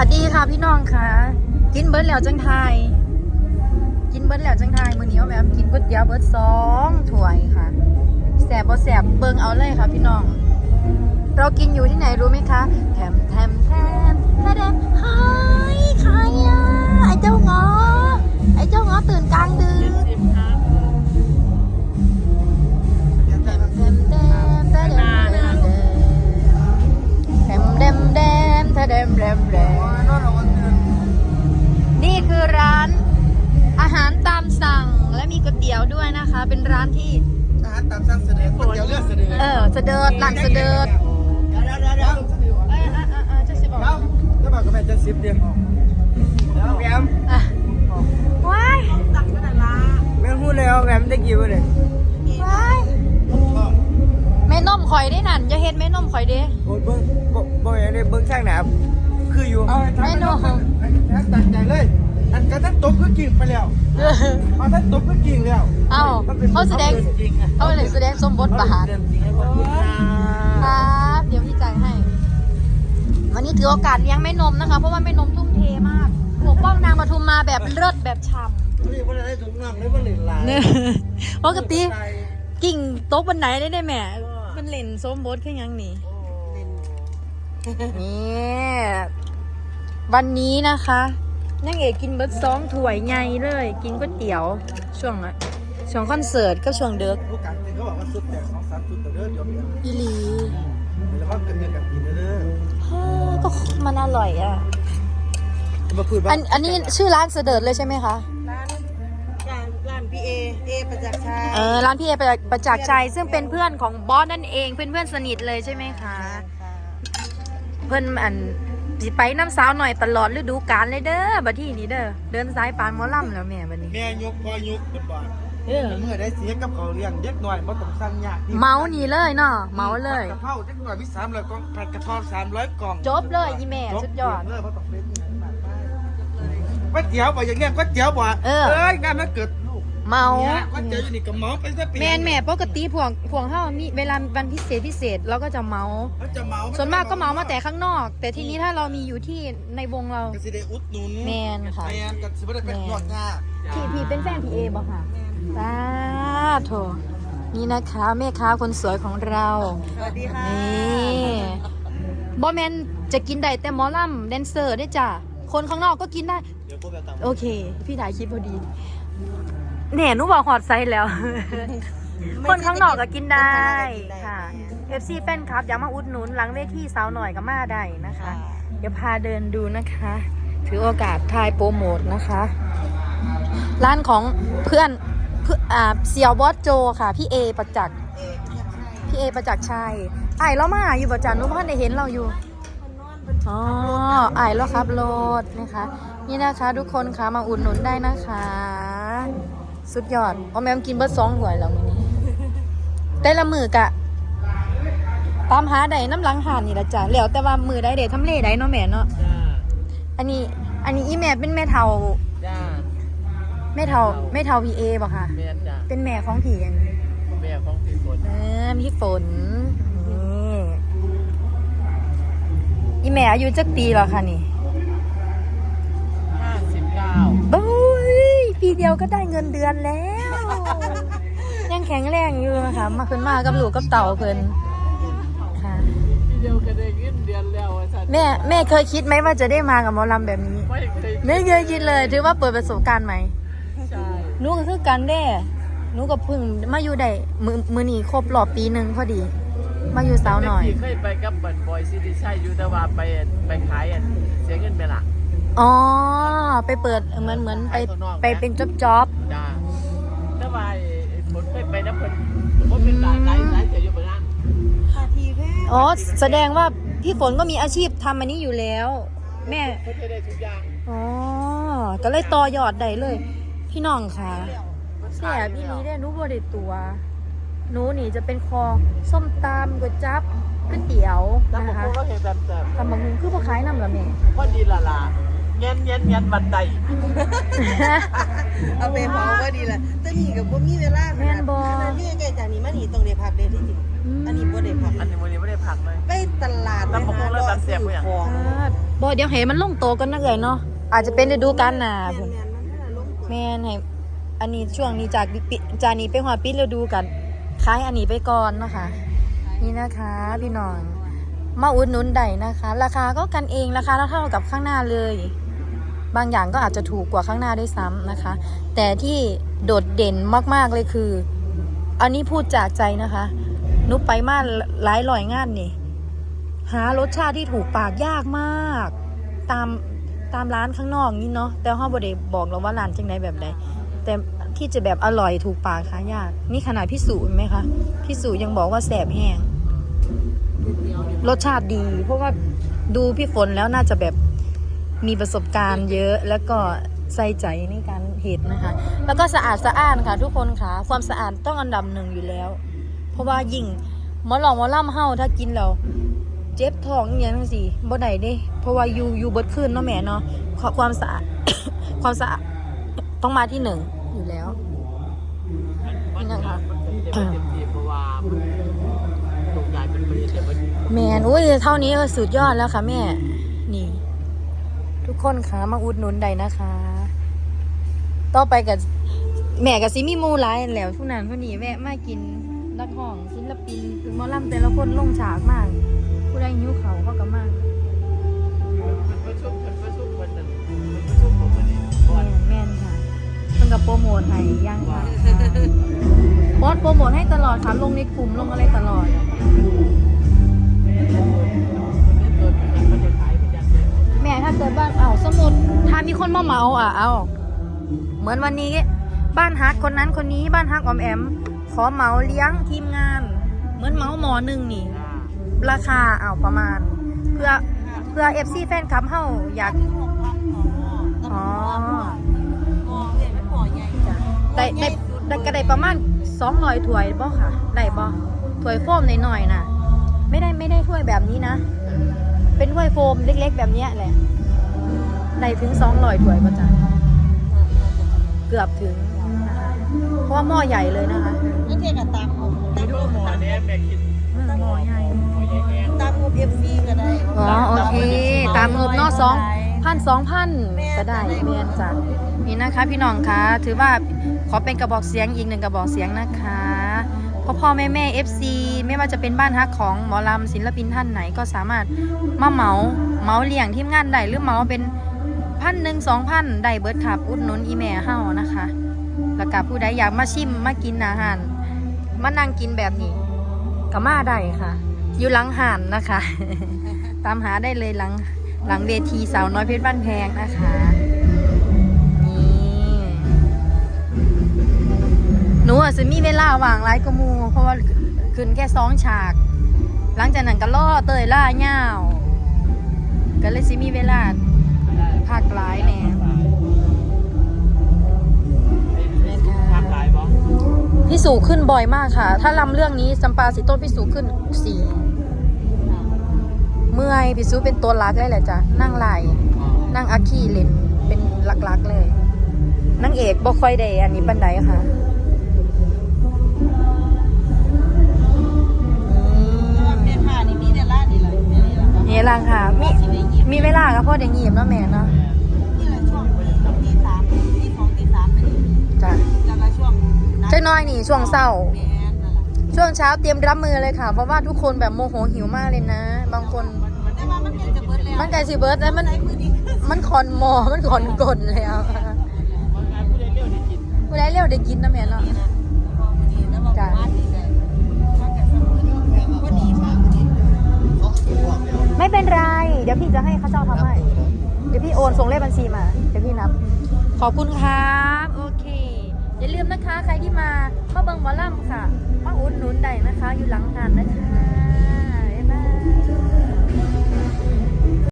วัสดีค่ะพี่น้องค่ะ กินเบิร์ดแล้วจังไทย กินเบิร์ดแล้วจังไทยมื้อนี้เอาแบบกินก๋วยเตี๋ยวเบิร์ดสองถ้วยค่ะแสบบ่แสบเบิงเอาเลยค่ะพี่น้อง เรากินอยู่ที่ไหนรู้ไหมคะแถมแถมแถมแถมหายใคระซิปเดียวแหวมอะว้ายแม่พูดแล้วแหมได้กี่วันเลยว้ายแม่นมข่อยได้นั่นจะเฮ็ดแม่นมข่อยเด้โอ้ยเบิ้งบ่บ่อย่างนี้เบิ้งช่างหนาคืออยู่แม่นมตัดใจเลย อันกระทั่งตบก็กิ่งไปแล้วมาทั้งตบก็กิ่งแล้วเอ้าเขาแสดงเขาเลยแสดงสมบทบาทเรื่องจริงให้คนพูดนะครับเดี๋ยวพี่จ่ายให้ วันนี้ถือโอกาสเลี้ยงแม่นมนะคะ เพราะว่าแม่นมทุ่มเทมากปกป้องนางปทุมมาแบบเลิศแบบฉ่นี่ว่าได้ถุงน่องได้ว่าเหรียญลายำเนี่ยปกติกิ่งโต๊ะบันไดได้ได้แหม่ มันเล่นสมบทแค่ยังนี่นี่วันนี้นะคะ นางเอกกินเบิร์ดสองถ้วยใหญ่เลย กินก๋วยเตี๋ยว ช่วงอะช่วงคอนเสิร์ตก็ช่วงเดิกผู้การเขาบอกว่าสุดแต่สองสามสุดแต่เด้อเดี๋ยวเดี๋ยวอีหลีแล้วก็กันเงินกันกินเด้อฮ่าก็มันอร่อยอะมาพูดว่าอันอันนี้ชื่อร้านเสดิร์ดเลยใช่ไหมคะ ร้านร้านร้านพีเอเอประจักษ์ชัยเออร้านพี่เอประประจักษ์ชัยซึ่งเป็นเพื่อนของบอสนั่นเองเป็นเพื่อนสนิทเลยใช่ไหมคะ เพื่อนอัน สิไปน้ำสาวหน่อยตลอดฤดูกาลเลยเด้อบัดที่นี้เด้อเดินสายปานหมอลำแล้วแม่บัดนี้ แม่ยกพอยกเป็นบ่อนเออเมื่อได้เสียกับเขาเลี้ยงเด็กหน่อยบ่ต้องสั่งยากเมานี่เลยเนาะเมาเลยกะเพราเด็กหน่อยมีสามร้อยกล่องผัดกะเพราสามร้อยกล่องจบเลยอีแม่สุดยอดเลยบ่ต้องเป็นก๋วยเตี๋ยวบ่อย่างเงี้ยก๋วยเตี๋ยวบ่เออเอ้ยงานมันเกิดลูก เมา เนี่ยก๋วยเตี๋ยวอยู่นี่ก็เมาไปซะปีแม่นแม่ปกติพวกพวกเฮามีเวลาวันพิเศษพิเศษเราก็จะเมา เขาจะเมาส่วนมากก็เมามาแต่ข้างนอก แต่ทีนี้ถ้าเรามีอยู่ที่ในวงเรา ก็สิได้อุดหนุนแม่นค่ะ แม่นก็สิบ่ได้เป็นหยอดยาพี่พี่เป็นแฟนพี่เอบ่ค่ะสาโถนี่นะคะแม่ค้าคนสวยของเราสวัสดีค่ะนี่บอแมนจะกินได้แต่หมอลำแดนเซอร์ได้จ้ะคนข้างนอกก็กินได้ เดี๋ยวพวกเราตามโอเค พี่ถ่ายคลิปพอดี เนี่ยหนูบอกหอดไซส์แล้ว คนข้างนอกก็กินได้ค่ะ FC แฟนคลับอยากมาอุดหนุนหลังเวทีสาวหน่อยก็มาได้นะคะ เดี๋ยวพาเดินดูนะคะ ถือโอกาสถ่ายโปรโมทนะคะ ร้านของเพื่อนเพื่อนอ่าเซียวบอสโจค่ะ พี่เอประจักษ์พี่เอประจักษ์ชัยไอ้ายเรามาอยู่ประจันนุพันได้เห็นเราอยู่อ๋อไอ้ายแล้วครับโลดนะคะ นี่นะคะทุกคนคะมาอุดหนุนได้นะคะ สุดยอดเอาแมมกินเบิร์ดสองหวยแล้วมื้อนี้แต่ละมือกะ ตามหาได้น้ำหลังหานนี่ละจ้ะแล้วแต่ว่ามือได้เด็ดทำเลได้เนาะแม่เนาะจ้าอันนี้อันนี้อีแม่เป็นแม่เทาจ้าแม่เทาแม่เทาพีเอป่ะคะแม่นจ้าเป็นแม่ของผีอันนี้แม่ของพี่ฝนเออพี่ฝนนี่อีแม่อายุจักปีแล้วค่ะนี่ห้าสิบเก้าบุ้ย ปีเดียวก็ได้เงินเดือนแล้ว ยังแข็งแรงอยู่นะคะมาเพิ่นมากับลูกกับเต่าเพิ่นค่ะเดียวก็ได้เงินเดือนแล้วไอ้สัตว์แม่แม่เคยคิดไหมว่าจะได้มากับหมอลำแบบนี้ ไม่เคยไม่เคยคิดเลยถือว่าเปิดประสบการณ์ใหม่ใช่หนูก็คือกันเด้หนูก็เพิ่งมาอยู่ได้มือมือนี้ครบรอบปีหนึ่งพอดี มาอยู่สาวหน่อย เคยไปกับบันบอยซิตี้ใช่อยู่แต่ว่าไปไปขายอันเสียเงินไปละ อ๋อ ไปเปิดเหมือนเหมือนไปไปเป็นจ็อบจ็อบจ้าแต่ว่าไอ้ผลเคยไปนะเพิ่นผมเป็นหลายหลายหลายเสียอยู่บนนั้นค่ะทีแพทย์อ๋อ แสดงว่าพี่ฝนก็มีอาชีพทำอันนี้อยู่แล้ว แม่เพิ่นเคยได้ทุกอย่างอ๋อ ก็เลยต่อยอดได้เลย พี่น้องค่ะแซ่บพี่นี้ได้หนูบริตัวหนูนี่จะเป็นคอส้มตำก๋วยจั๊บก๋วยเตี๋ยวแล้วนะผมคะก็เห็นแบบแบบตำบักหุ่งคือพ่อขายน้ำละแม่พอดีละละ เงี้ยเงี้ยเงี้ยบันไดเอาไปเผาก็ดีแหละแต่นี่กับบ่มีเวลาแม่นบ่ ขนาดที่ใกล้จากนี้มานี่ต้องได้พักเด้ที่จริงอันนี้บ่ได้พักอันนี้วันนี้ไม่ได้พักเลย ไปตลาดตำบักหุ่งแล้วไปตำเสียบซื้กูอย่าง ของบ่เดี๋ยวให้มันลงโตกันนะเอ่ยเนาะอาจจะเป็นฤดูกาลหน้าแม่พุ่นนๆมันน่าลงตัวแม่นให้อันนี้ช่วงนี้จากปิจากนี้ไปหอดปิดฤดูกันขายอันนี้ไปก่อนเนาะคะนี่นะคะพี่น้องมาอุดหนุนได้นะคะ ราคาก็กันเองราคาเท่ากับข้างหน้าเลย บางอย่างก็อาจจะถูกกว่าข้างหน้าด้วยซ้ำนะคะ แต่ที่โดดเด่นมากๆเลยคือ อันนี้พูดจากใจนะคะ นุกไปมาหลายร้อยงานนี่ หารสชาติที่ถูกปากยากมาก ตามตามร้านข้างนอกนี่เนาะแต่ห้องบไดบอกเราว่าร้านจังไดแบบใดแต่ที่จะแบบอร่อยถูกปากค่ะยาก นี่ขนาดพี่สุเห็นไหมคะพี่สุยังบอกว่าแสบแห้งรสชาติดี เพราะว่าดูพี่ฝนแล้วน่าจะแบบ มีประสบการณ์เยอะแล้วก็ใส่ใจในการเห็ดนะคะ แล้วก็สะอาดสะอ้านค่ะทุกคนค่ะ ความสะอาดต้องอันดับหนึ่งอยู่แล้ว เพราะว่ายิ่งหมอหลองหมอล่ำเฮาถ้ากินแล้วเจ็บท้องอหย่างนั้นสิบ่ได้เด้ เพราะว่าอยู่อยู่เบิดคืนเนาะแม่เนาะขอความสะอาดความสะอาดต้องมาที่หนึ่งอยู่แล้วมันนี่นะคะมันจะเป็นเต็มที่เพราะว่าถูกย้ายเป็นประเทศเดียวกันแม่นอุ้ยเท่านี้ก็สุดยอดแล้วค่ะแม่ นี่ ทุกคนคะมาอุดหนุนได้นะคะ ต่อไปกับแม่กับซิมีหมูหลายแล้วทุกนั้นผู้นี้แวะมากินนักห้องศิลปินคือหมอลำแต่ละคนลงฉากมาก ผู้ใดหิวเขาเขาก็มากมันประชุมมันประชุมวันนั้นมันประชุมของวันนี้ก่อนแม่นค่ะเพิ่งกับโปรโมทให้ย่างค่ะบอสโปรโมทให้ตลอดค่ะลงในกลุ่มลงอะไรตลอด ม่ถ้าเกิดบ้านเอาสมมุดถ้ามีคนมาเหมาอะเอาเหมือนวันนี้ บ้านฮักคนนั้นคนนี้บ้านฮักออมแอม ขอเหมาเลี้ยงทีมงาน เหมือนเหมาหมอหนึ่งนี่ ราคาเอาประมาณ เพื่อเพื่อเอฟซีแฟนคลับเฮาอยากอ๋อได้ได้ได้ก็ได้ประมาณสองร้อยถ้วยบ่ค่ะ ได้บ่ถ้วยโฟมหน่อยๆน่ะ ไม่ได้ไม่ได้ถ้วยแบบนี้นะ เป็นถ้วยโฟมเล็กๆ แบบเนี้ยแหละได้ถึงสองร้อยถ้วยป่ะจ๊ะเกือบถึงนะคะเพราะว่าหม้อใหญ่เลยนะคะนั่นเทียกับตามงบไม่รู้หมอเนี่ยแม่คิดหม้อใหญ่หมอแย่ตามงบ FC ก็ได้อ๋อโอเค ตามงบเนอกสองพันสองพันก็ได้เมียนจ้ะนี่นะคะ พี่น้องคะถือว่าขอเป็นกระบอกเสียงอีกหนึ่งกระบอกเสียงนะคะ พ่อพ่อแม่แม่ FC ไม่ว่าจะเป็นบ้านฮักของหมอลำศิลปินท่านไหนก็สามารถมาเหมาเหมาเลี้ยงทีมงานได้หรือเหมาเป็นพันหนึ่งสองพันได้เบิร์ดขับอุดหนุนอีแม่เฮานะคะ แล้วก็ผู้ใดอยากมาชิมมากินอาหารมานั่งกินแบบนี้ก็มาได้ค่ะ อยู่หลังห่านนะคะ ตามหาได้เลยหลังหลังเวทีสาวน้อยเพชรบ้านแพงนะคะ หนูอาจจะมีเวลาว่างหลายกว่าหมูเพราะว่าขึ้นแค่สองฉาก หลังจากนั้นก็ล่อเตยล่าเงาวก็เลยสิมีเวลาภาคหลายแหน่ภาคหลายบ่พี่สูขึ้นบ่อยมากค่ะ ถ้าลำเรื่องนี้สัมปาสิต้นพี่สูขึ้นสี่เมื่อยพี่สูเป็นตัวรักเลยแหละจ้ะนั่งไหลนั่งอาคีเล่นเป็นหลักๆเลยนางเอกบ่ค่อยได้อันนี้ปันไดค่ะ เนาะแม่เนาะนี่แหละช่วงที่สามที่สองที่สามเป็นจ้ะแล้วก็ช่วงเจ้าน้อยนี่ช่วงเศร้า แม่นั่นแหละช่วงเช้าเตรียมรับมือเลยค่ะ เพราะว่าทุกคนแบบโมโหหิวมากเลยนะ บางคนแต่ว่ามันยังจะเบิดแล้วมันไก่สิเบิร์ดแล้วมัน ใช้มือดีมันคอนหมอ มันคอนกลนแล้วบางงานผู้ใดเลี้ยวได้กินผู้ใดเร็วได้กินนะแม่เนาะนี่นะพอมือดีแล้วบอกว่าดีใจถ้าเกิดสมมติก็ดีมากดีไม่เป็นไร เดี๋ยวพี่จะให้ข้าเจ้าทำให้ เดี๋ยวพี่โอนส่งเลขบัญชีมา เดี๋ยวพี่นับ ขอบคุณครับ โอเค อย่าลืมนะคะ ใครที่มาข้าเบิงหมอลำค่ะ มาอุดหนุนได้นะคะ อยู่หลังหานนะคะ บ๊ายบาย